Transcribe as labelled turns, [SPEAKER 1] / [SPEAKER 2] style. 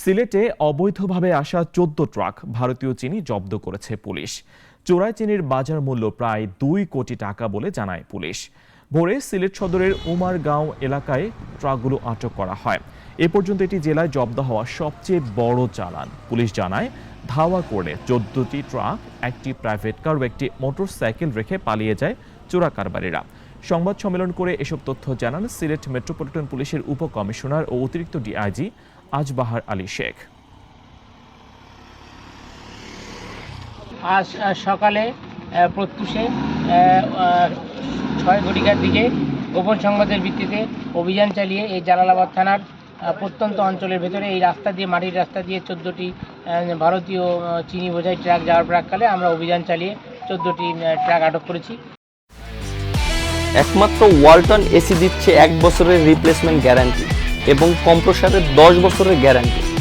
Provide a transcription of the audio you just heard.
[SPEAKER 1] সিলেটে অবৈধভাবে আসা চোদ্দ ট্রাক ভারতীয় চিনি জব্দ করেছে পুলিশ। চোরাই চিনির বাজার মূল্য প্রায় দুই কোটি টাকা বলে জানায় পুলিশ। ভোরে সিলেট সদরের উমারগাঁও এলাকায় ট্রাকগুলো আটক করা হয়। এ পর্যন্ত এটি জেলায় জব্দ হওয়া সবচেয়ে বড় চালান। পুলিশ জানায়, ধাওয়া করে চোদ্দটি ট্রাক একটি প্রাইভেট কার ও একটি মোটরসাইকেল রেখে পালিয়ে যায় চোরা কারবারিরা। সংবাদ সম্মেলন করে এসব তথ্য জানান সিলেট মেট্রোপলিটন পুলিশের উপকমিশনার ও অতিরিক্ত ডিআইজি আজবাহার আলী শেখ।
[SPEAKER 2] আজ সকালে প্রত্যুষে ছয় ঘটিকার দিকে গোপন সংবাদের ভিত্তিতে অভিযান চালিয়ে এই জালালাবাদ থানার প্রত্যন্ত অঞ্চলের ভেতরে এই রাস্তা দিয়ে মাটির রাস্তা দিয়ে চোদ্দোটি ভারতীয় চিনি বোঝাই ট্রাক যাওয়ার প্রাককালে আমরা অভিযান চালিয়ে চোদ্দোটি ট্রাক আটক করেছি।
[SPEAKER 3] একমাত্র ওয়ালটন এসি দিচ্ছে এক বছরের রিপ্লেসমেন্ট গ্যারান্টি এবং কম্প্রসারের দশ বছরের গ্যারান্টি।